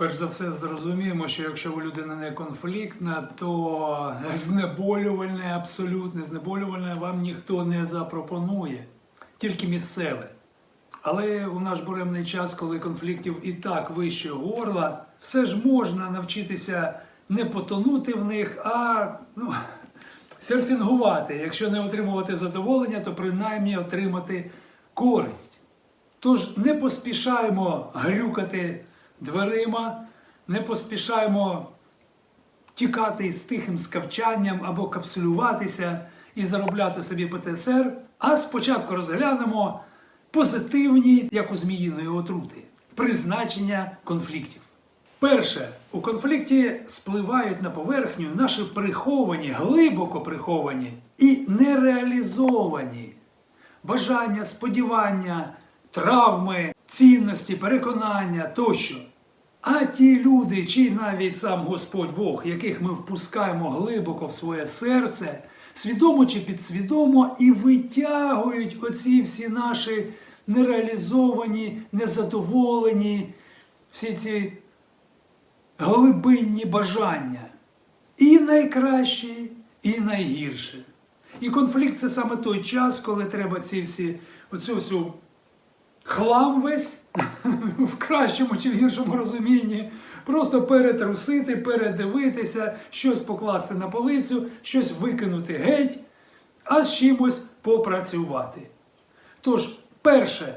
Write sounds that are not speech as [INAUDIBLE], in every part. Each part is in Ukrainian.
Перш за все, зрозуміємо, що якщо у людина не конфліктна, то знеболювальне, абсолютне знеболювальне вам ніхто не запропонує, тільки місцеве. Але у наш буремний час, коли конфліктів і так вище горла, все ж можна навчитися не потонути в них, а ну, [LAUGHS] серфінгувати. Якщо не отримувати задоволення, то принаймні отримати користь. Тож не поспішаємо грюкати дверима, не поспішаємо тікати з тихим скавчанням або капсулюватися і заробляти собі ПТСР, а спочатку розглянемо позитивні, як у зміїної отрути, призначення конфліктів. Перше, у конфлікті спливають на поверхню наші приховані, глибоко приховані і нереалізовані бажання, сподівання, травми, цінності, переконання тощо. А ті люди, чи навіть сам Господь Бог, яких ми впускаємо глибоко в своє серце, свідомо чи підсвідомо, і витягують оці всі наші нереалізовані, незадоволені, всі ці глибинні бажання. І найкращі, і найгірші. І конфлікт це саме той час, коли треба ці всі, оцю всю хлам весь [LAUGHS] в кращому чи в гіршому розумінні. Просто перетрусити, передивитися, щось покласти на полицю, щось викинути геть, а з чимось попрацювати. Тож, перше,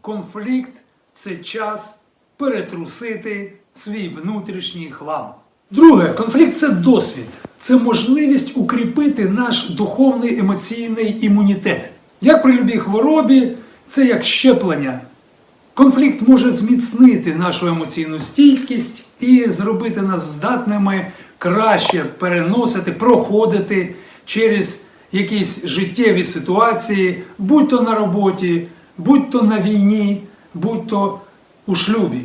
конфлікт це час перетрусити свій внутрішній хлам. Друге, конфлікт це досвід, це можливість укріпити наш духовний емоційний імунітет. Як при любій хворобі, це як щеплення. Конфлікт може зміцнити нашу емоційну стійкість і зробити нас здатними краще переносити, проходити через якісь життєві ситуації, будь то на роботі, будь то на війні, будь то у шлюбі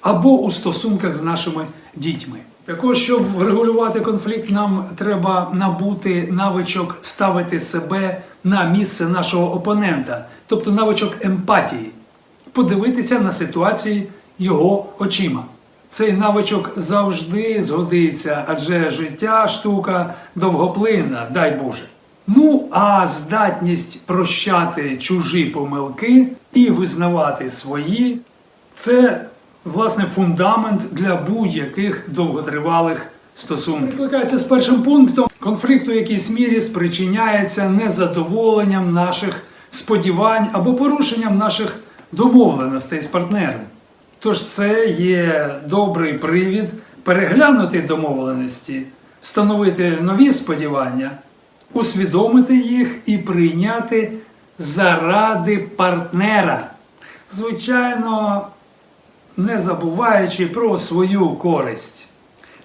або у стосунках з нашими дітьми. Також, щоб врегулювати конфлікт, нам треба набути навичок ставити себе на місце нашого опонента, тобто навичок емпатії, подивитися на ситуацію його очима. Цей навичок завжди згодиться, адже життя штука довгоплинна, дай Боже. Ну, а здатність прощати чужі помилки і визнавати свої це власне фундамент для будь-яких довготривалих стосунків. Викликається з першим пунктом. Конфлікт у якійсь мірі спричиняється незадоволенням наших сподівань або порушенням наших домовленостей з партнером. Тож це є добрий привід переглянути домовленості, встановити нові сподівання, усвідомити їх і прийняти заради партнера. Звичайно, не забуваючи про свою користь.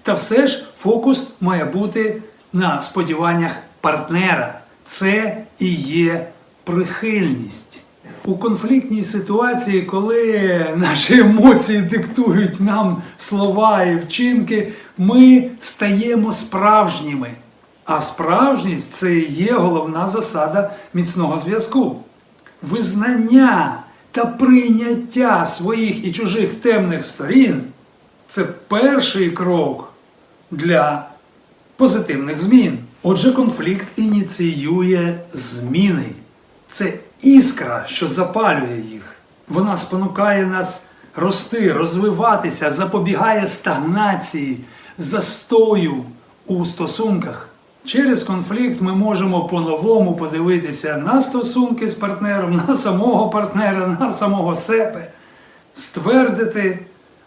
Та все ж фокус має бути на сподіваннях партнера. Це і є прихильність. У конфліктній ситуації, коли наші емоції диктують нам слова і вчинки, ми стаємо справжніми. А справжність це і є головна засада міцного зв'язку. Визнання та прийняття своїх і чужих темних сторін це перший крок для позитивних змін. Отже, конфлікт ініціює зміни. Це іскра, що запалює їх. Вона спонукає нас рости, розвиватися, запобігає стагнації, застою у стосунках. Через конфлікт ми можемо по-новому подивитися на стосунки з партнером, на самого партнера, на самого себе, ствердити,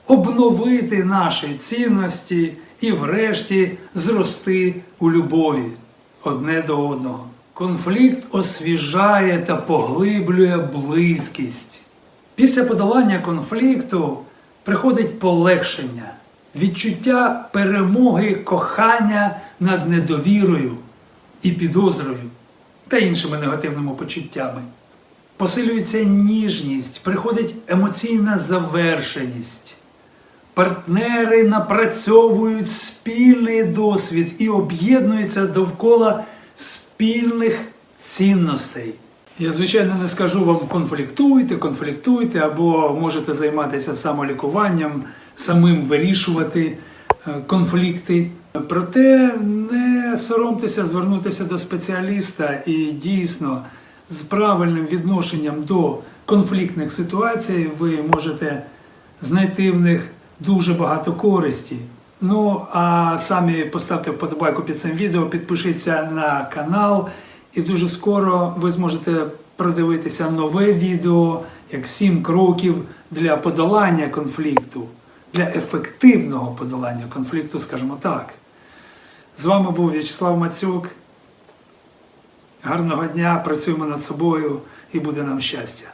обновити наші цінності і, врешті, зрости у любові одне до одного. Конфлікт освіжає та поглиблює близькість. Після подолання конфлікту приходить полегшення, відчуття перемоги, кохання над недовірою і підозрою та іншими негативними почуттями. Посилюється ніжність, приходить емоційна завершеність. Партнери напрацьовують спільний досвід і об'єднуються довкола спільних цінностей. Я, звичайно, не скажу вам конфліктуйте, конфліктуйте, або можете займатися самолікуванням, самим вирішувати е, конфлікти. Проте не соромтеся звернутися до спеціаліста і дійсно з правильним відношенням до конфліктних ситуацій ви можете знайти в них дуже багато користі. Ну а самі поставте вподобайку під цим відео, підпишіться на канал, і дуже скоро ви зможете продивитися нове відео, як 7 кроків для подолання конфлікту, для ефективного подолання конфлікту, скажімо так. З вами був В'ячеслав Мацюк. Гарного дня, працюємо над собою і буде нам щастя.